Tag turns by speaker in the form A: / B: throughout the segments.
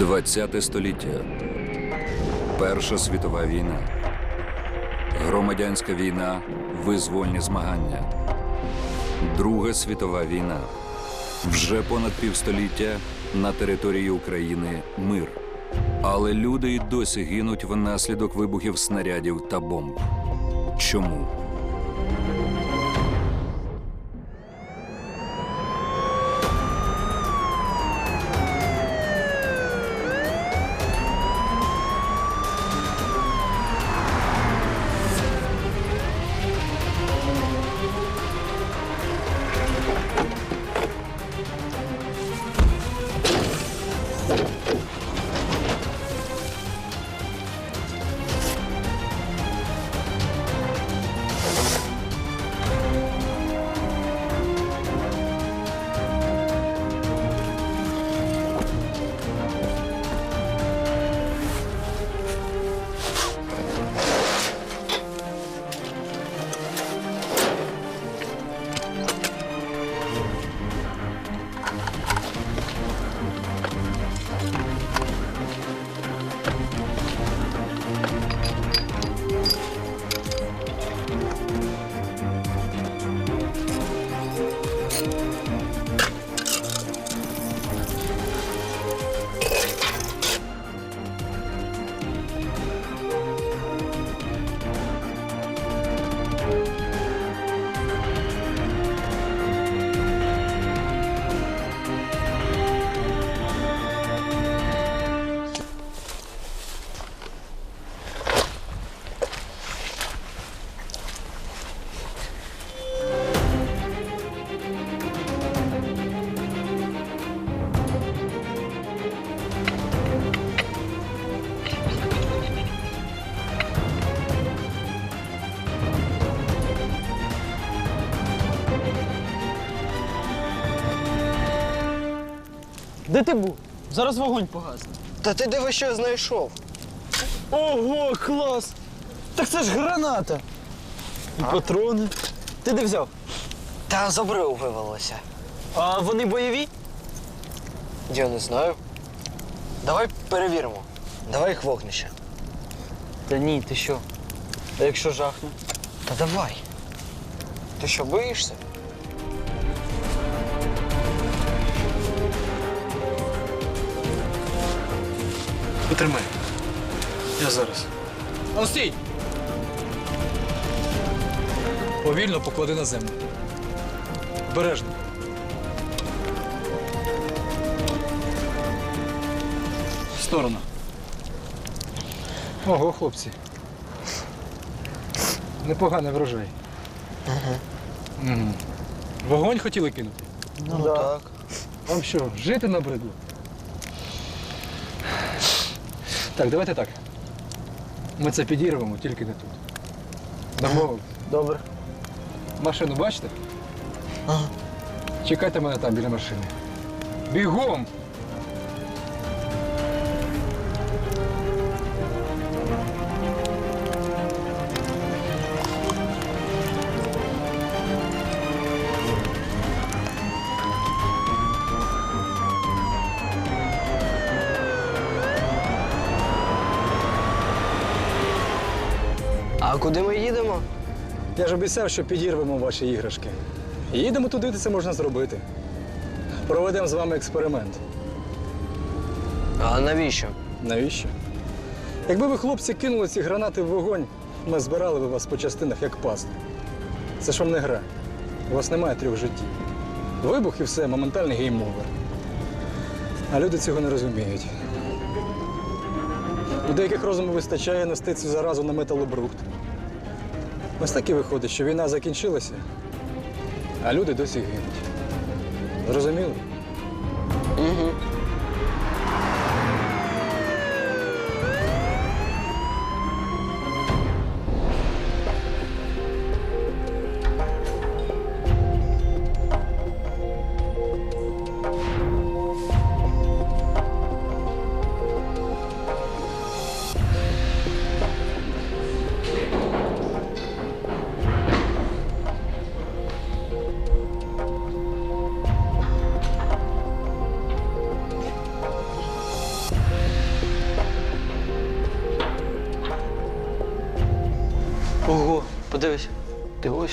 A: ХХ століття. Перша світова війна. Громадянська війна. Визвольні змагання. Друга світова війна. Вже понад півстоліття на території України мир. Але люди й досі гинуть внаслідок вибухів снарядів та бомб. Чому?
B: Де ти був? Зараз вогонь погасне.
C: Та ти диви, що я знайшов.
B: Ого, клас! Так це ж граната. І патрони. Ти де взяв?
C: Та з обриву вивелося.
B: А вони бойові?
C: Я не знаю. Давай перевіримо. Давай їх вогнище.
B: Та ні, ти що? А якщо жахне?
C: Та давай. Ти що, боїшся?
D: Потримай. Я зараз. А стій! Повільно поклади на землю. Бережно. В сторону. Ого, хлопці. Непоганий врожай. Угу. Вогонь хотіли кинути?
C: Ну так.
D: Вам що, жити набридло? Так, давайте так. Ми це підірвемо, тільки не тут. Домовились?
B: Добре.
D: Машину бачите?
C: Ага.
D: Чекайте мене там біля машини. Бігом! Я ж обіцяв, що підірвемо ваші іграшки. Їдемо туди, де це можна зробити. Проведемо з вами експеримент.
C: А навіщо?
D: Навіщо? Якби ви, хлопці, кинули ці гранати в вогонь, ми збирали би вас по частинах як пасту. Це ж вам не гра. У вас немає трьох життів. Вибух і все, моментальний гейм-овер. А люди цього не розуміють. У деяких розуму вистачає нести цю заразу на металобрухт. Ось так і виходить, що війна закінчилася, а люди досі гинуть. Зрозуміли?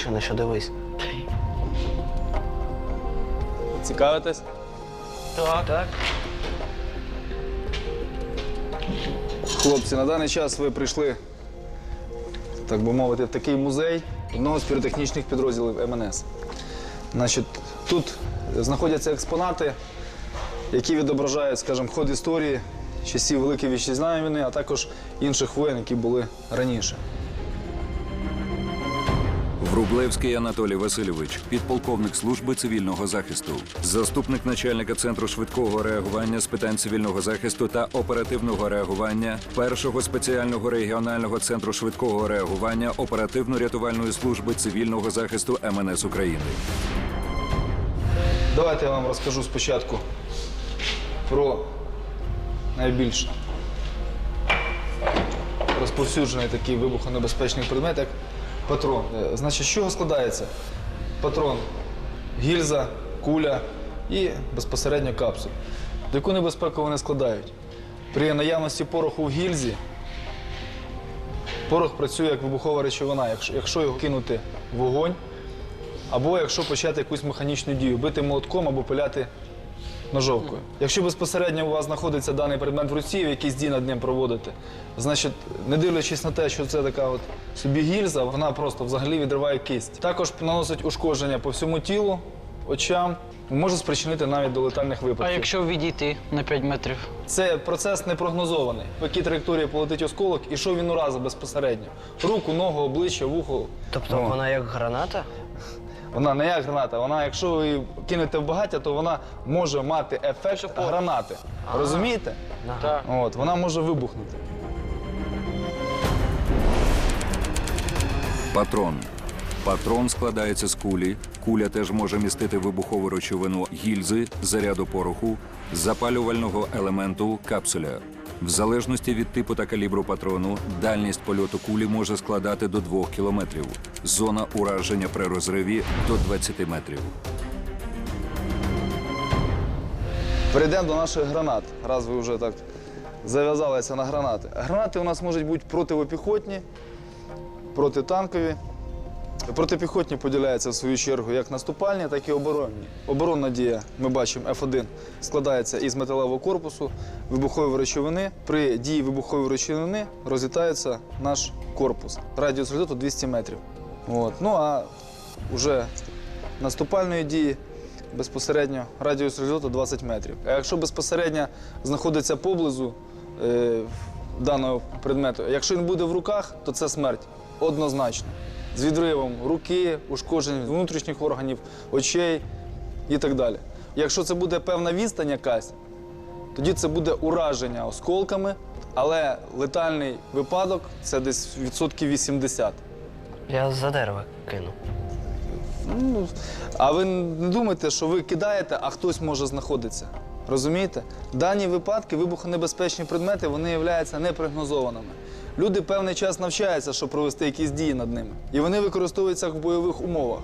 C: Ти на що дивись.
B: Цікавитесь?
C: Так. Так.
B: Хлопці, на даний час ви прийшли, так би мовити, в такий музей одного з піротехнічних підрозділів МНС. Значить, тут знаходяться експонати, які відображають, скажімо, ход історії часів Великої Вітчизняної війни, а також інших воєн, які були раніше.
A: Врублевський Анатолій Васильович, підполковник служби цивільного захисту, заступник начальника центру швидкого реагування з питань цивільного захисту та оперативного реагування першого спеціального регіонального центру швидкого реагування оперативно-рятувальної служби цивільного захисту МНС України.
B: Давайте я вам розкажу спочатку про найбільш розповсюджений такий вибухонебезпечний предмет, як патрон. Е, Значить, з чого складається? Патрон, гільза, куля і безпосередньо капсуль. До яку небезпеку вони складають? При наявності пороху в гільзі порох працює як вибухова речовина. Якщо, його кинути в вогонь, або якщо почати якусь механічну дію, бити молотком або пиляти ножовкою. Якщо безпосередньо у вас знаходиться даний предмет в руці, ви якісь дії над ним проводите, значить, не дивлячись на те, що це така от собі гільза, вона просто взагалі відриває кисть. Також наносить ушкодження по всьому тілу, очам, може спричинити навіть до летальних випадків.
C: А якщо відійти на 5 метрів?
B: Це процес непрогнозований. В якій траєкторії полетить осколок і що він уразить безпосередньо. Руку, ногу, обличчя, вухо.
E: Тобто
B: О.
E: вона як граната?
B: Вона не як граната, вона, якщо ви її кинете в багаття, то вона може мати ефект гранати. Розумієте?
C: Так.
B: От, вона може вибухнути.
A: Патрон. Патрон складається з кулі. Куля теж може містити вибухову речовину гільзи, заряду пороху, запалювального елементу капсуля. В залежності від типу та калібру патрону, дальність польоту кулі може складати до 2 кілометрів. Зона ураження при розриві до 20 метрів.
B: Перейдемо до наших гранат. Раз ви вже так зав'язалися на гранати. Гранати у нас можуть бути противопіхотні, протитанкові. Протипіхотні поділяються в свою чергу як наступальні, так і оборонні. Оборонна дія, ми бачимо, F1 складається із металевого корпусу, вибухової речовини. При дії вибухової речовини розлітається наш корпус. Радіус розльоту 200 метрів. От. Ну а вже наступальної дії безпосередньо радіус розльоту 20 метрів. А якщо безпосередньо знаходиться поблизу е, даного предмету, якщо він буде в руках, то це смерть однозначно. З відривом руки, ушкоджень внутрішніх органів, очей і так далі. Якщо це буде певна відстань якась, тоді це буде ураження осколками, але летальний випадок це десь відсотків 80.
E: Я за дерева кину.
B: Ну, а ви не думайте, що ви кидаєте, а хтось може знаходитися. Розумієте? Дані випадки, вибухонебезпечні предмети, вони являються непрогнозованими. Люди певний час навчаються, щоб провести якісь дії над ними. І вони використовуються в бойових умовах.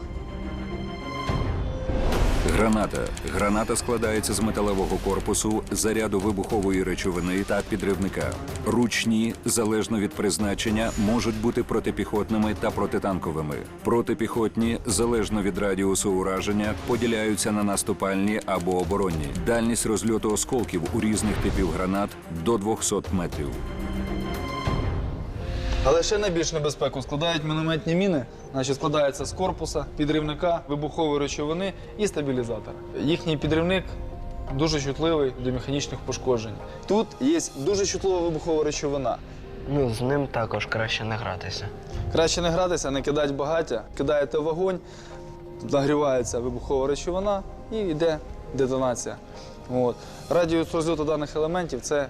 A: Граната. Граната складається з металевого корпусу, заряду вибухової речовини та підривника. Ручні, залежно від призначення, можуть бути протипіхотними та протитанковими. Протипіхотні, залежно від радіусу ураження, поділяються на наступальні або оборонні. Дальність розльоту осколків у різних типів гранат до 200 метрів.
B: Але ще найбільш небезпеку складають мінометні міни, значить складаються з корпуса, підривника, вибухової речовини і стабілізатора. Їхній підривник дуже чутливий до механічних пошкоджень. Тут є дуже чутлива вибухова речовина.
E: Ну, з ним також краще не гратися.
B: Краще не гратися, не кидати багаття, кидаєте вогонь, нагрівається вибухова речовина і йде детонація. От. Радіус розльоту даних елементів це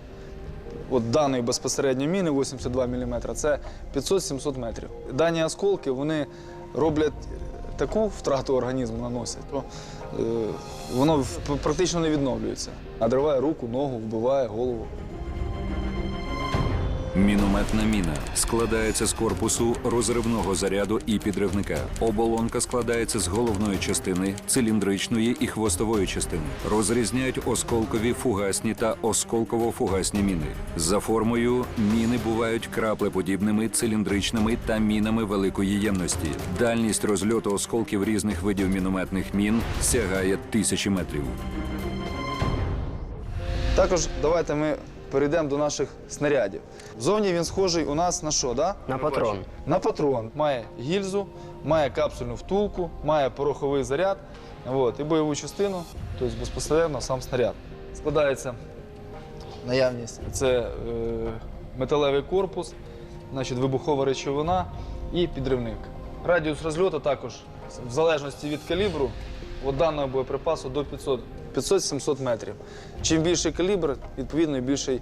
B: от даної безпосередньо міни 82 мм, це 500-700 метрів. Дані осколки вони роблять таку втрату організму наносять, що е, воно практично не відновлюється. Надриває руку, ногу, вбиває голову.
A: Мінометна міна складається з корпусу розривного заряду і підривника. Оболонка складається з головної частини, циліндричної і хвостової частини. Розрізняють осколкові фугасні та осколково-фугасні міни. За формою міни бувають краплеподібними, циліндричними та мінами великої ємності. Дальність розльоту осколків різних видів мінометних мін сягає тисячі метрів.
B: Також давайте ми перейдемо до наших снарядів. Зовні він схожий у нас на що, да?
E: На патрон.
B: На патрон. Має гільзу, має капсульну втулку, має пороховий заряд от, і бойову частину, тобто безпосередньо сам снаряд. Складається наявність. Це е, металевий корпус, значить, вибухова речовина і підривник. Радіус розльоту також, в залежності від калібру, от даного боєприпасу до 500 500-700 метрів. Чим більший калібр, відповідно, і більший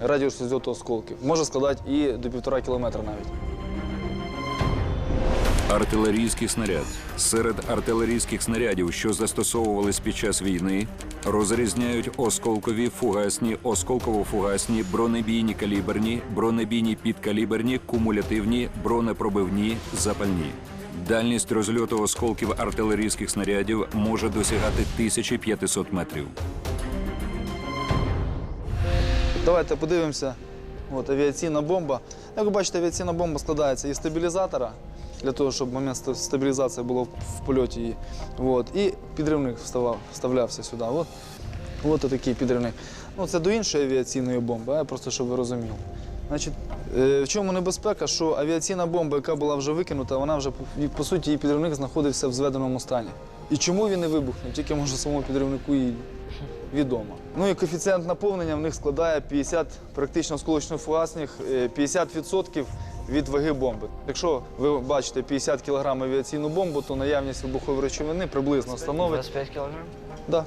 B: радіус розльоту осколків. Може складати і до півтора кілометра навіть.
A: Артилерійський снаряд серед артилерійських снарядів, що застосовувались під час війни, розрізняють осколкові, фугасні, осколково-фугасні, бронебійні каліберні, бронебійні підкаліберні, кумулятивні, бронепробивні, запальні. Дальність розльоту осколків артилерійських снарядів може досягати 1500 метрів.
B: Давайте подивимося. От авіаційна бомба. Як ви бачите, авіаційна бомба складається із стабілізатора, для того, щоб момент стабілізації було в- польоті її. От. І підривник вставав, вставлявся сюди. От, от такий підривник. Ну, це до іншої авіаційної бомби, просто щоб ви розуміли. Значить, е, в чому небезпека, що авіаційна бомба, яка була вже викинута, вона вже по- суті її підривник знаходився в зведеному стані. І чому він не вибухнув? Тільки може самому підривнику і відомо. Ну і коефіцієнт наповнення в них складає 50 практично осколочно-фугасних, е, 50% від ваги бомби. Якщо ви бачите 50 кг авіаційну бомбу, то наявність вибухової речовини приблизно становить
E: 25 кілограм?
B: да,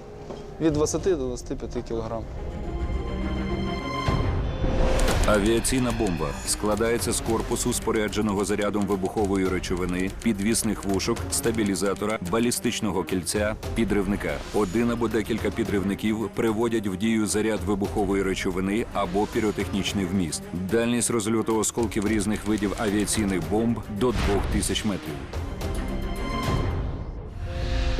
B: від 20 до 25 кг.
A: Авіаційна бомба складається з корпусу, спорядженого зарядом вибухової речовини, підвісних вушок, стабілізатора, балістичного кільця, підривника. Один або декілька підривників приводять в дію заряд вибухової речовини або піротехнічний вміст. Дальність розльоту осколків різних видів авіаційних бомб до 2000 метрів.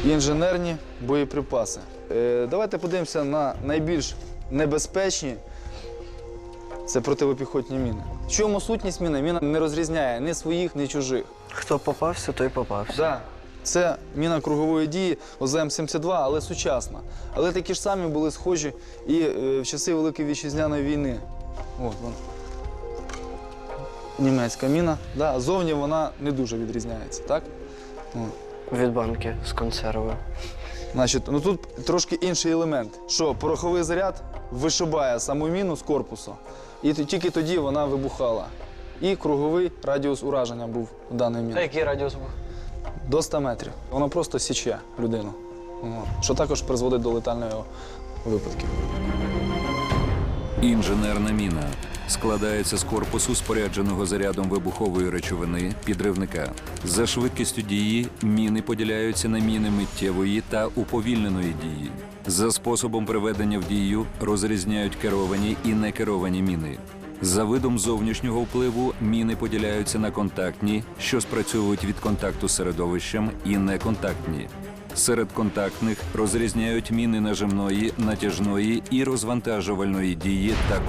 B: Інженерні боєприпаси. Е, давайте подивимося на найбільш небезпечні. Це противопіхотні міни. В чому сутність міни? Міна не розрізняє ні своїх, ні чужих.
E: Хто попався, той попався.
B: Да. Це міна кругової дії ОЗМ-72, але сучасна. Але такі ж самі були схожі і е, в часи Великої вітчизняної війни. От вона. Німецька міна. Да, зовні вона не дуже відрізняється, так? От.
E: Від банки з консервою.
B: Значить, ну тут трошки інший елемент, що пороховий заряд вишибає саму міну з корпусу, і тільки тоді вона вибухала. І круговий радіус ураження був у даної міни.
C: який радіус був?
B: До 100 метрів. Воно просто січе людину. Що також призводить до летального випадків.
A: Інженерна міна складається з корпусу, спорядженого зарядом вибухової речовини, підривника. За швидкістю дії міни поділяються на міни миттєвої та уповільненої дії. За способом приведення в дію розрізняють керовані і некеровані міни. За видом зовнішнього впливу міни поділяються на контактні, що спрацьовують від контакту з середовищем, і неконтактні. Серед контактних розрізняють міни нажимної, натяжної і розвантажувальної дії та кон-